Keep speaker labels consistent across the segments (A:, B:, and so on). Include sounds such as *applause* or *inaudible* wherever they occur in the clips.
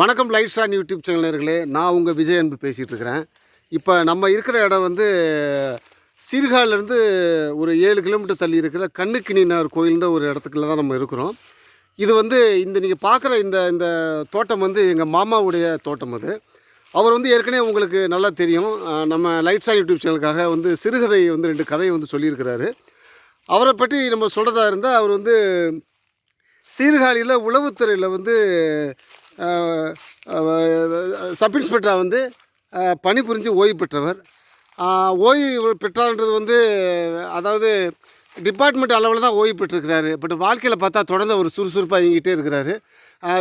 A: வணக்கம் light star YouTube சேனலர்களே நான் உங்கள் விஜய் அன்பு பேசிகிட்டு இருக்கிறேன். இப்போ நம்ம இருக்கிற இடம் வந்து சீர்காழிலேருந்து ஒரு ஏழு கிலோமீட்டர் தள்ளி இருக்கிற கண்ணுக்கிணினார் கோயில்ன்ற ஒரு இடத்துக்குள்ள தான் நம்ம இருக்கிறோம். இது வந்து இந்த நீங்கள் பார்க்குற இந்த இந்த தோட்டம் வந்து எங்கள் மாமாவுடைய தோட்டம் அது. அவர் வந்து ஏற்கனவே உங்களுக்கு நல்லா தெரியும். நம்ம லைட் ஸ்டார் யூடியூப் சேனலுக்காக வந்து சிறுகதை வந்து ரெண்டு கதையை வந்து சொல்லியிருக்கிறாரு. அவரை பற்றி நம்ம சொல்கிறதா இருந்தால் அவர் வந்து சீர்காழியில் உளவுத்துறையில் வந்து சப் இன்ஸ்பெக்டராக வந்து பணிபுரிஞ்சு ஓய்வு பெற்றவர். ஓய்வு பெற்றார்ன்றது வந்து அதாவது டிபார்ட்மெண்ட் அளவில் தான் ஓய்வு பெற்றிருக்கிறாரு. பட் வாழ்க்கையில் பார்த்தா தொடர்ந்து அவர் சுறுசுறுப்பாக இயங்கிட்டே இருக்கிறாரு.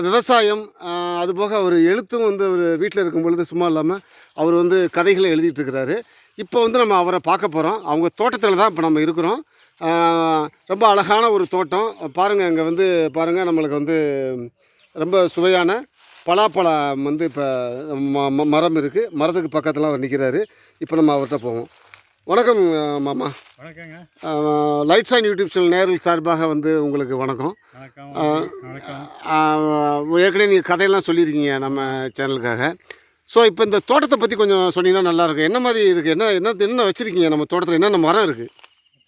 A: விவசாயம் அதுபோக அவர் எழுத்தும் வந்து அவர் வீட்டில் இருக்கும் பொழுது சும்மா இல்லாமல் அவர் வந்து கதைகளை எழுதிட்டு இருக்கிறாரு. இப்போ வந்து நம்ம அவரை பார்க்க போகிறோம் அவங்க தோட்டத்தில் தான் இப்போ நம்ம இருக்கிறோம். ரொம்ப அழகான ஒரு தோட்டம். பாருங்கள் இங்கே வந்து பாருங்கள் நம்மளுக்கு வந்து ரொம்ப சுவையான பலாப்பழம் வந்து இப்போ ம மரம் இருக்குது மரத்துக்கு பக்கத்தில் அவர் நிற்கிறாரு இப்போ நம்ம அவர்கிட்ட போவோம். வணக்கம் மாமா.
B: வணக்கங்க.
A: லைட் சைன் யூடியூப் சேனல் நேரில் சார்பாக வந்து உங்களுக்கு வணக்கம். ஏற்கனவே நீங்கள் கதையெல்லாம் சொல்லியிருக்கீங்க நம்ம சேனலுக்காக ஸோ இப்போ இந்த தோட்டத்தை பற்றி கொஞ்சம் சொன்னீங்கன்னா நல்லாயிருக்கும் என்ன மாதிரி இருக்குது என்ன என்ன என்ன வச்சுருக்கீங்க? நம்ம தோட்டத்தில் என்னென்ன மரம் இருக்குது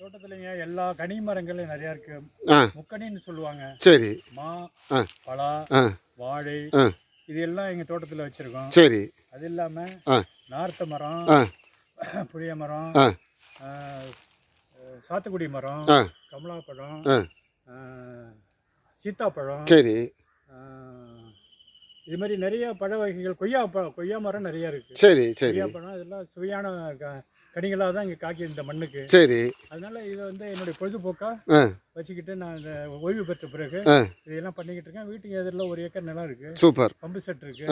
B: தோட்டத்துலங்க எல்லா கனி மரங்களும் நிறையா இருக்கு. முக்கணின்னு சொல்லுவாங்க.
A: சரி.
B: மா. பலா வாழை இது எல்லாம் எங்கள் தோட்டத்தில் வச்சுருக்கோம்.
A: சரி.
B: அது இல்லாமல் நார்த்த மரம் புளிய மரம் சாத்துக்குடி மரம் கமலாப்பழம் சீத்தாப்பழம்
A: சரி.
B: இது மாதிரி நிறைய பழ வகைகள் கொய்யா பழம் கொய்யா மரம் நிறைய இருக்குது
A: சரி சரி.
B: கொய்யா பழம் இதெல்லாம் சுவையான க கனிகளாக தான் இங்கே காக்கி இந்த மண்ணுக்கு.
A: சரி.
B: அதனால இதை வந்து என்னுடைய பொழுதுபோக்கா
A: ஆ.
B: வச்சுக்கிட்டு நான் இந்த ஓய்வு பெற்ற பிறகு இதெல்லாம் பண்ணிக்கிட்டு இருக்கேன். வீட்டுக்கு எதிரில் ஒரு ஏக்கர் நிலம் இருக்கு.
A: சூப்பர்.
B: பம்பு செட் இருக்கு.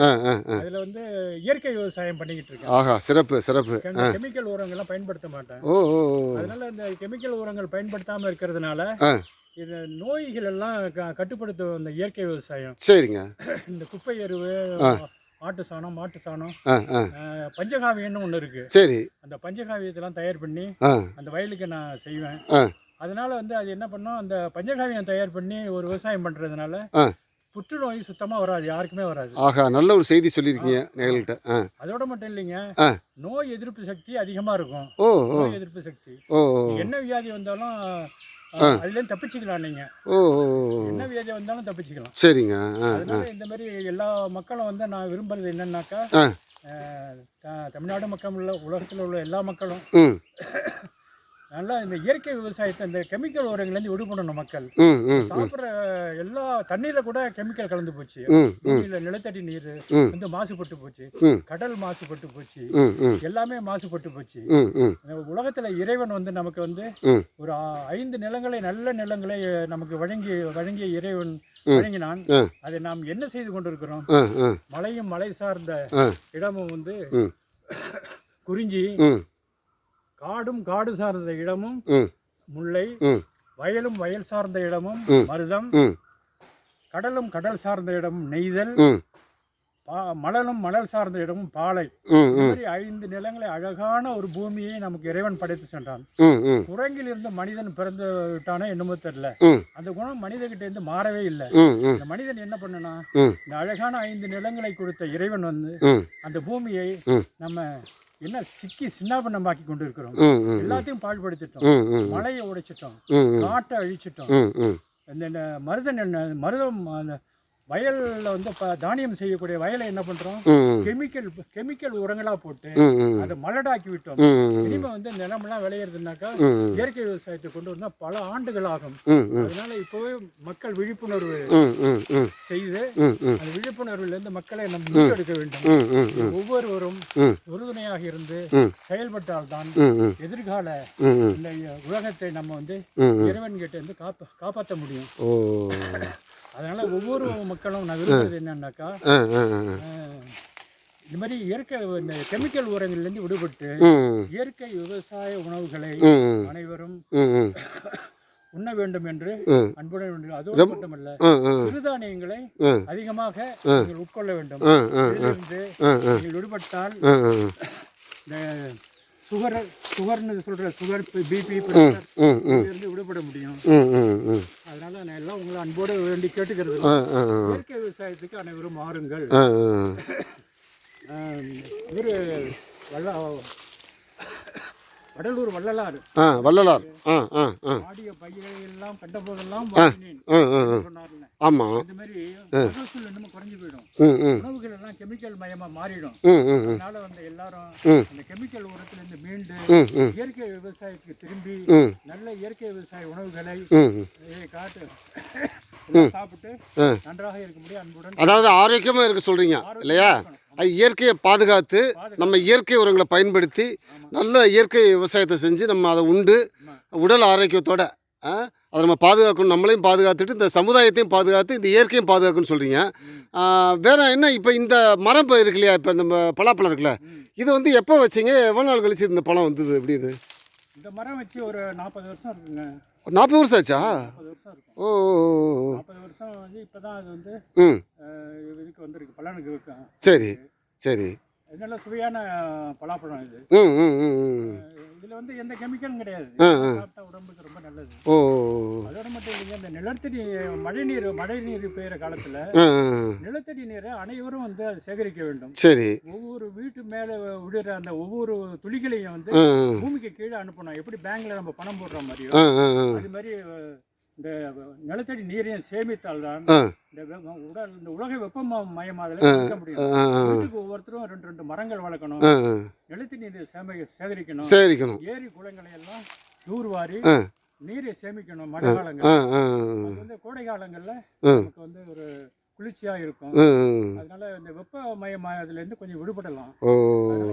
B: அதுல வந்து இயற்கை விவசாயம் பண்ணிக்கிட்டு இருக்கேன்.
A: ஆஹா சிறப்பு சிறப்பு.
B: கெமிக்கல் உரங்கள்லாம் பயன்படுத்த மாட்டேன்.
A: ஓ.
B: அதனால இந்த கெமிக்கல் உரங்கள் பயன்படுத்தாம இருக்கிறதுனால இது நோய்கள் எல்லாம் க- கட்டுப்படுத்தும் இந்த இயற்கை விவசாயம்.
A: சரிங்க.
B: இந்த குப்பை எருவு ஆட்டு சாணம் மாட்டு சாணம். பஞ்சகாவியம்னு ஒன்று இருக்கு.
A: சரி.
B: அந்த பஞ்சகாவியத்தெல்லாம் தயார் பண்ணி அந்த வயலுக்கு நான் செய்வேன். அதனால வந்து அது என்ன பண்ணும்? அந்த பஞ்சகாவியம் தயார் பண்ணி ஒரு விவசாயம் பண்றதுனால புற்றுநோய் சுத்தமா வராது யாருக்குமே வராது.
A: ஆஹா நல்ல ஒரு செய்தி சொல்லியிருக்கீங்க நேர்கள்ட்ட
B: அதோட மட்டும் இல்லைங்க. நோய் எதிர்ப்பு சக்தி அதிகமா இருக்கும். நோய் எதிர்ப்பு சக்தி. என்ன வியாதி வந்தாலும் அதுலேருந்து தப்பிச்சுக்கலாம் நீங்க.
A: ஓ.
B: என்ன வியாதி வந்தாலும் தப்பிச்சுக்கலாம்.
A: சரிங்க.
B: அதனால இந்த மாதிரி எல்லா மக்களும் வந்து நான் விரும்புறது என்னன்னாக்கா தமிழ்நாடு மக்கள் உள்ள உலகத்தில் உள்ள எல்லா மக்களும் *coughs* நல்லா இந்த இயற்கை விவசாயத்தை இந்த கெமிக்கல் உரங்கள்லேருந்து விடுபடணும் மக்கள். சாப்பிட்ற எல்லா தண்ணியில கூட கெமிக்கல் கலந்து போச்சு. பூமியில நிலத்தடி நீர். வந்து மாசுபட்டு போச்சு. கடல் மாசுபட்டு போச்சு. எல்லாமே மாசுபட்டு போச்சு. உலகத்துல இறைவன் வந்து நமக்கு வந்து ஒரு ஐந்து நிலங்களை நல்ல நிலங்களை நமக்கு வழங்கி வழங்கிய இறைவன் வழங்கினான். அதை நாம் என்ன செய்து கொண்டிருக்கிறோம்? மலையும் மலை சார்ந்த இடமும் வந்து குறிஞ்சி காடும் காடு சார்ந்த இடமும் முல்லை வயலும் வயல் சார்ந்த இடமும் மருதம் கடலும் கடல் சார்ந்த இடமும் நெய்தல் மணலும் மணல் சார்ந்த இடமும் பாலை. மாதிரி ஐந்து நிலங்களை அழகான ஒரு பூமியை நமக்கு இறைவன் படைத்து சென்றான். குரங்கில் இருந்து மனிதன் பிறந்து விட்டானோ என்னமோ தெரியல. அந்த குணம் மனிதகிட்ட இருந்து மாறவே இல்லை. இந்த மனிதன் என்ன பண்ணனா இந்த அழகான ஐந்து நிலங்களை கொடுத்த இறைவன் வந்து அந்த பூமியை. நம்ம என்ன சிக்கி சின்னாபின்னமாக்கி கொண்டு இருக்கிறோம் எல்லாத்தையும் பாழ்படுத்திட்டோம். மலையை உடைச்சிட்டோம். காட்டை அழிச்சிட்டோம்.
A: ம் ம்.
B: இந்த இந்த மருதன் என்ன மருதம் அந்த வயல்ல வந்து ப தானியம் செய்யக்கூடிய வயலை என்ன பண்றோம்
A: ம்
B: கெமிக்கல் கெமிக்கல் உரங்களா போட்டு அதை மலடாக்கி விட்டோம்
A: ம்
B: இனிமே வந்து நிலமெல்லாம் விளையிறதுனாக்கா இயற்கை விவசாயத்தை கொண்டு வந்தா பல ஆண்டுகள் ஆகும் அதனால இப்போவே மக்கள் விழிப்புணர்வு செய்து அந்த விழிப்புணர்வுல இருந்து மக்களை நம்ம மீட்டெடுக்க வேண்டும் ஒவ்வொருவரும். உறுதுணையாக இருந்து. செயல்பட்டால்தான் எதிர்கால உலகத்தை நம்ம வந்து
A: ம் ம்
B: இறைவன் கிட்ட இருந்து காப்ப காப்பாற்ற முடியும் அதனால ஒவ்வொரு மக்களும் நான் விரும்புறது என்னன்னாக்கா இந்த மாதிரி இயற்கை இந்த கெமிக்கல் உரங்கள்லேருந்து விடுபட்டு இயற்கை விவசாய உணவுகளை அனைவரும் உண்ண வேண்டும் என்று அன்புடன் வேண்டும் அதோடு மட்டுமல்ல சிறுதானியங்களை அதிகமாக நீங்கள் உட்கொள்ள வேண்டும். இதிலிருந்து நீங்கள் விடுபட்டால் இந்த சுகர் சுகர்னு சொல்கிற சுகர் பிபி இருந்து விடுபட முடியும். அதனால நான் எல்லாம் உங்களை அன்போடு வேண்டி கேட்டுக்கிறது இயற்கை விவசாயத்துக்கு அனைவரும் மாறுங்கள். இவர் வல்ல வடலூர் வள்ளலார்.
A: வள்ளலார். ஆ ஆ ஆ.
B: ஆடிய பயிரை எல்லாம் கண்ட போதெல்லாம் சொன்னார்ல
A: ஆமாம்
B: இந்த மாதிரி மகசூல் இன்னமும் குறைஞ்சு போயிடும். உணவுகள் எல்லாம் கெமிக்கல் மயமா மாறிடும். அதனால வந்து எல்லாரும். அந்த கெமிக்கல் உரத்திலிருந்து மீண்டு இயற்கை விவசாயத்துக்கு திரும்பி நல்ல இயற்கை விவசாய உணவுகளை காட்டு எல்லாம் சாப்பிட்டு
A: ஆ.
B: நன்றாக இருக்க முடியும். அன்புடன்
A: அதாவது ஆரோக்கியமாக இருக்க சொல்கிறீங்க இல்லையா? இயற்கையை பாதுகாத்து நம்ம இயற்கை உரங்களை பயன்படுத்தி நல்ல இயற்கை விவசாயத்தை செஞ்சு நம்ம அதை உண்டு உடல் ஆரோக்கியத்தோட அதை நம்ம பாதுகாக்கணும். நம்மளையும் பாதுகாத்துட்டு இந்த சமுதாயத்தையும் பாதுகாத்து இந்த இயற்கையும் பாதுகாக்கணும்னு சொல்கிறீங்க வேற என்ன? இப்போ இந்த மரம் இப்போ இருக்கு இல்லையா? இப்போ நம்ம பலாப்பழம் இருக்குல்ல. இது வந்து எப்போ வச்சீங்க? எவ்வளோ நாள் கழிச்சு இந்த பழம் வந்தது? எப்படி இது?
B: இந்த மரம் வச்சு ஒரு நாற்பது வருஷம் இருக்குங்க.
A: ஒரு நாற்பது வருஷம் ஆச்சா ஓ.
B: நாற்பது வருஷம் வந்து இப்பதான் அது வந்து
A: ம்.
B: இதுக்கு வந்திருக்கு. பலனுக்கு
A: சரி. சரி.
B: நல்ல சுவையான பலாப்பழம் இது.
A: ம் ம் ம் ம்.
B: அஹ், இதுல வந்து எந்த கெமிக்கலும் கிடையாது. சாப்பிட்டா உடம்புக்கு ரொம்ப நல்லது.
A: ஓ
B: அதோட மட்டும் இல்லைங்க இந்த நிலத்தடி மழை நீர் மழை நீர் பெய்யுற காலத்துல. நிலத்தடி நீரை அனைவரும் வந்து அதை சேகரிக்க வேண்டும்.
A: சரி.
B: ஒவ்வொரு வீட்டு மேல விடுற அந்த ஒவ்வொரு துளிகளையும் வந்து பூமிக்கு கீழே அனுப்பணும். எப்படி பேங்க்ல நம்ம பணம் போடுற மாதிரியோ அது மாதிரி இந்த நிலத்தடி நீரையும் சேமித்தால் தான் இந்த உடல் இந்த உலக வெப்பமயமாதல இருக்க முடியும். வீட்டுக்கு ஒவ்வொருத்தரும் ரெண்டு ரெண்டு மரங்கள் வளர்க்கணும். நிலத்தடி நீரை சேமி சேகரிக்கணும்.
A: சேரிக்கணும்
B: ஏரி குளங்களை எல்லாம் தூர்வாரி நீரை சேமிக்கணும் மழை காலங்கள் வந்து கோடை காலங்கள்ல. நமக்கு வந்து ஒரு குளிர்ச்சியா இருக்கும். அதனால இந்த வெப்பமயமாதல இருந்து கொஞ்சம் விடுபடலாம்.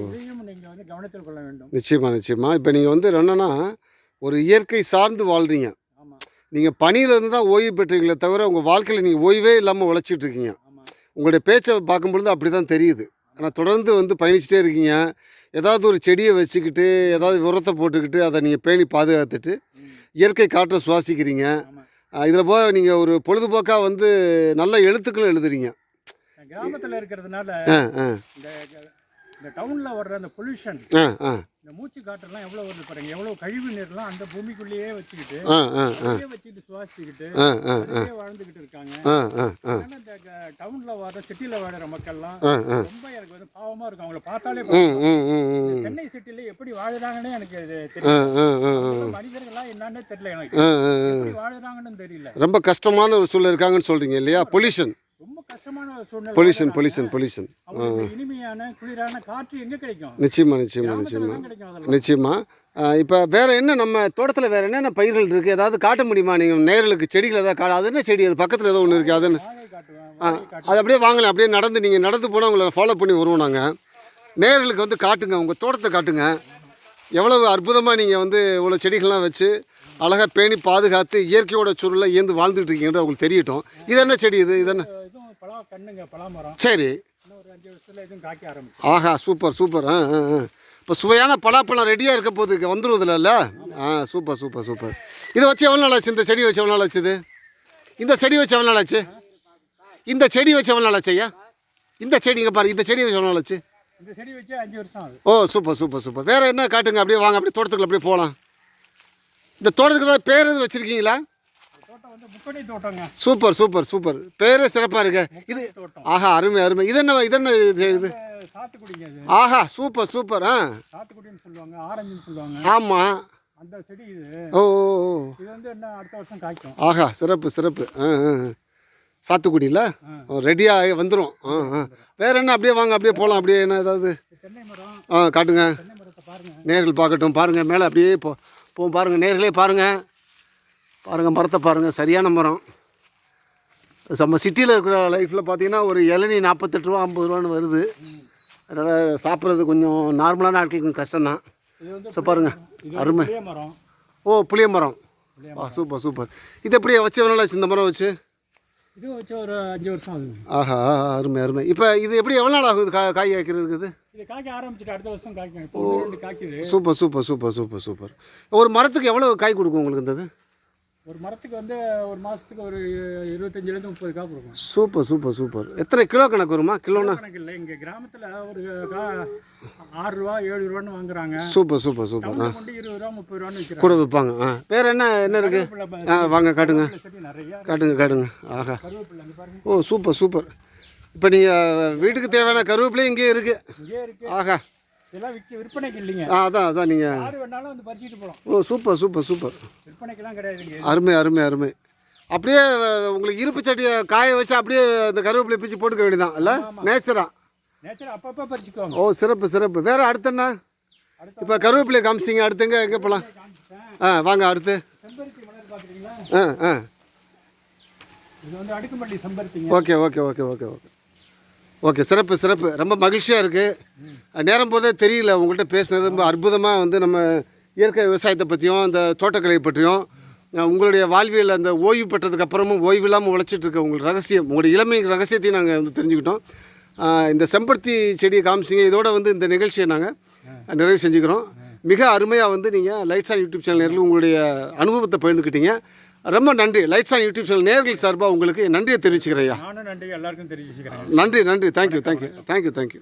B: இதையும் நீங்க வந்து கவனத்தில் கொள்ள வேண்டும்.
A: நிச்சயமா நிச்சயமா. இப்போ நீங்கள் வந்து என்னன்னா ஒரு இயற்கை சார்ந்து வாழ்றீங்க. நீங்கள் பணியிலேருந்து தான் ஓய்வு பெற்றீங்களே தவிர உங்கள் வாழ்க்கையில் நீங்கள் ஓய்வே இல்லாமல் உழைச்சிட்டு இருக்கீங்க. உங்களுடைய பேச்சை பார்க்கும்பொழுது அப்படி தான் தெரியுது. ஆனால் தொடர்ந்து வந்து பயணிச்சுட்டே இருக்கீங்க. ஏதாவது ஒரு செடியை வச்சுக்கிட்டு ஏதாவது உரத்தை போட்டுக்கிட்டு அதை நீங்கள் பேணி பாதுகாத்துட்டு. இயற்கை காற்றை சுவாசிக்கிறீங்க. இதில் போக நீங்கள் ஒரு பொழுதுபோக்காக வந்து நல்ல எழுத்துக்களும் எழுதுறீங்க.
B: கிராமத்துல இருக்கிறதுனால இந்த இந்த டவுன்ல வர்ற அந்த பொல்யூஷன்
A: ஆ ஆ.
B: இந்த மூச்சு காற்றெல்லாம் எவ்வளவு வருது பாருங்க. எவ்வளவு கழிவு நீர்லாம் அந்த பூமிக்குள்ளேயே வச்சுக்கிட்டு வச்சுக்கிட்டு சுவாசிச்சுக்கிட்டு வாழ்ந்துகிட்டு இருக்காங்க. இந்த டவுன்ல வர சிட்டில வாழுற மக்கள்லாம் ரொம்ப எனக்கு வந்து பாவமா இருக்கும். அவங்கள பார்த்தாலே சென்னை சிட்டில எப்படி வாழுறாங்கன்னு எனக்கு தெரியும் மனிதர்கள்லாம் என்னன்னே தெரியல எனக்கு. எப்படி வாழுறாங்கன்னு தெரியல.
A: ரொம்ப கஷ்டமான ஒரு சூழல் இருக்காங்கன்னு சொல்றீங்க இல்லையா? Pollution pollution. Pollution pollution.
B: அவங்களுக்கு
A: நிச்சயமா நிச்சயமா நிச்சயமா. நிச்சயமா. இப்போ வேற என்ன நம்ம தோட்டத்தில் வேற என்னென்ன பயிர்கள் இருக்கு? ஏதாவது காட்ட முடியுமா? நீங்கள் நேர்களுக்கு செடிகள் ஏதாவது கா அது என்ன செடி? அது பக்கத்தில் ஏதோ ஒன்று இருக்கு அது என்ன?
B: வாழை காட்டுவேன்
A: ஆ, அது அப்படியே வாங்கலாம். அப்படியே நடந்து நீங்கள் நடந்து போனால் உங்களை ஃபாலோ பண்ணி வருவோம் நாங்கள் நேர்களுக்கு வந்து காட்டுங்க உங்கள் தோட்டத்தை காட்டுங்க. எவ்வளவு அற்புதமாக நீங்கள் வந்து இவ்வளோ செடிகள்லாம் வச்சு அழகாக பேணி பாதுகாத்து இயற்கையோட சூழலில் இயந்து வாழ்ந்துட்டு இருக்கீங்கன்றது உங்களுக்கு தெரியட்டும். இது என்ன செடி இது? இது என்ன?
B: கண்ணுங்க பலாமரம்.
A: சரி. ஆஹா சூப்பர் சூப்பர். ஆ ஆ இப்போ சுவையான பலாப்பழம் ரெடியாக இருக்க போகுது வந்துருவதில்ல ஆ சூப்பர் சூப்பர் சூப்பர். இதை வச்சு எவ்வளோ நாள் ஆச்சு? இந்த செடி வச்சு எவ்வளோ நாள் ஆச்சு இது? இந்த செடி வச்சு எவ்வளோ நாள் ஆச்சு? இந்த செடி வச்சு எவ்வளோ நாள் ஆச்சு ஐயா? இந்த செடி இங்கே பாருங்க இந்த செடி வச்சு எவ்வளோ நாள் ஆச்சு?
B: இந்த செடி வச்சு அஞ்சு வருஷம் ஆகுது.
A: ஓ சூப்பர் சூப்பர் சூப்பர். வேறு என்ன காட்டுங்க அப்படியே வாங்க அப்படியே தோட்டத்துக்குள்ள அப்படியே போகலாம் இந்த தோட்டத்துக்கு ஏதாவது பேர் எதுவும் வச்சுருக்கீங்களா? Super super super. பேரே சிறப்பாக இருக்கு. இது ஆஹா அருமை அருமை. இது என்ன இது என்ன இது ஆஹா சூப்பர் சூப்பர் ஆ. ஆமாம்
B: அந்த செடி இது.
A: ஓ ஓ ஓ.
B: இது வந்து என்ன அடுத்த வருஷம் காய்க்கும்.
A: ஆஹா சிறப்பு சிறப்பு. ஆ ஆ. சாத்துக்குடியில். ரெடியாக வந்துடும் ஆ ஆ. வேற என்ன அப்படியே வாங்க அப்படியே போகலாம் அப்படியே என்ன ஏதாவது? ஆ காட்டுங்க. நேர்கள் பார்க்கட்டும் பாருங்கள் மேலே அப்படியே போ போவோம் பாருங்கள் நேர்களே பாருங்கள் பாருங்கள் மரத்தை பாருங்கள் சரியான மரம். நம்ம சிட்டியில் இருக்கிற லைஃப்பில் பார்த்தீங்கன்னா ஒரு இளநீ நாற்பத்தெட்டு ரூபா ஐம்பது ரூபான்னு வருது. அதனால் சாப்பிட்றது கொஞ்சம் நார்மலான ஆட்களுக்கு கொஞ்சம் கஷ்டம்தான். ஸோ பாருங்கள் அருமை. ஓ புளிய மரம். ஆ சூப்பர் சூப்பர். இது எப்படியே வச்சு எவ்வளோ நாள் இந்த மரம் வச்சு?
B: இது வச்சு ஒரு அஞ்சு வருஷம் ஆகுது.
A: ஆஹா அருமை அருமை. இப்போ இது எப்படி எவ்வளோ நாள் ஆகுது கா காய் காய்க்கிறதுக்கு இது?
B: இது காய்க்க ஆரம்பிச்சுட்டு அடுத்த வருஷம் காய்க்கும்.
A: Super super super super super. ஒரு மரத்துக்கு எவ்வளோ காய் கொடுக்கும் உங்களுக்கு இந்த
B: ஒரு மரத்துக்கு வந்து ஒரு மாதத்துக்கு ஒரு இருபத்தஞ்சிலேருந்து முப்பது காப்பு இருக்கும்
A: சூப்பர் சூப்பர் சூப்பர். எத்தனை கிலோ கணக்கு வருமா? கிலோனா?
B: கணக்கு இல்லை. இங்கே கிராமத்தில் ஒரு கா- ஆறு ரூபா ஏழு ரூபான்னு வாங்குறாங்க.
A: Super super super. ஆ.
B: கொண்டு இருபது ரூபா முப்பது ரூபான்னு விற்கிறாங்க
A: கூட விற்பாங்க. ஆ. வேறு என்ன என்ன இருக்குது ஆ வாங்க காட்டுங்க. காட்டுங்க காட்டுங்க. ஆஹா. ஓ சூப்பர் சூப்பர். இப்போ நீங்கள் வீட்டுக்கு தேவையான கருவேப்பிலையும் இங்கேயே இருக்குது ஆஹா.
B: இதெல்லாம் விற்க விற்பனைக்கு இல்லைங்க.
A: ஆ அதான் அதான் நீங்கள்
B: யார் வேணாலும் வந்து பறிச்சுட்டு போகலாம்
A: ஓ சூப்பர் சூப்பர் சூப்பர்.
B: விற்பனைக்கெல்லாம் கிடையாதுங்க
A: அருமை அருமை அருமை. அப்படியே உங்களுக்கு இருப்பு சட்டியை காய வச்சு அப்படியே இந்த கருவேப்பிலை பிச்சு போட்டுக்க வேண்டியதான் இல்லை? நேச்சரா.
B: நேச்சர் அப்பப்போ பறிச்சுக்கோங்க.
A: ஓ சிறப்பு சிறப்பு. வேறு அடுத்து என்ன? இப்போ கருவேப்பிலை காமிச்சிங்க அடுத்து எங்கே போகலாம் ஆ வாங்க அடுத்து. ஆ ஆ.
B: இது வந்து அடுக்குமல்லி செம்பருத்திங்க.
A: Okay okay okay okay okay. Okay சிறப்பு சிறப்பு. ரொம்ப மகிழ்ச்சியாக இருக்குது நேரம் போதே தெரியல உங்கள்கிட்ட பேசினது. ரொம்ப அற்புதமாக வந்து நம்ம இயற்கை விவசாயத்தை பற்றியும் அந்த தோட்டக்கலை பற்றியும் உங்களுடைய வாழ்வியல் அந்த ஓய்வு பெற்றதுக்கு அப்புறமும் ஓய்வு இல்லாமல் உழைச்சிட்டு இருக்க உங்களுக்கு ரகசியம் உங்களுடைய இளமை ரகசியத்தையும் நாங்கள் வந்து தெரிஞ்சுக்கிட்டோம். இந்த செம்பருத்தி செடியை காமிச்சிங்க. இதோட வந்து இந்த நிகழ்ச்சியை நாங்கள் நிறைவு செஞ்சுக்கிறோம். மிக அருமையாக வந்து நீங்கள் லைட்ஸ் ஆன் யூடியூப் சேனல் நேரில் உங்களுடைய அனுபவத்தை பகிர்ந்துக்கிட்டீங்க. ரொம்ப நன்றி. லைட்ஸ் ஆன் யூடியூப் சேனல் நேர்கள் சார்பாக உங்களுக்கு நன்றியை தெரிவிச்சுக்கிறேன் ஐயா.
B: நானும் நன்றி எல்லாருக்கும் தெரிவிச்சுக்கிறேன்.
A: நன்றி நன்றி. Thank you thank you thank you thank you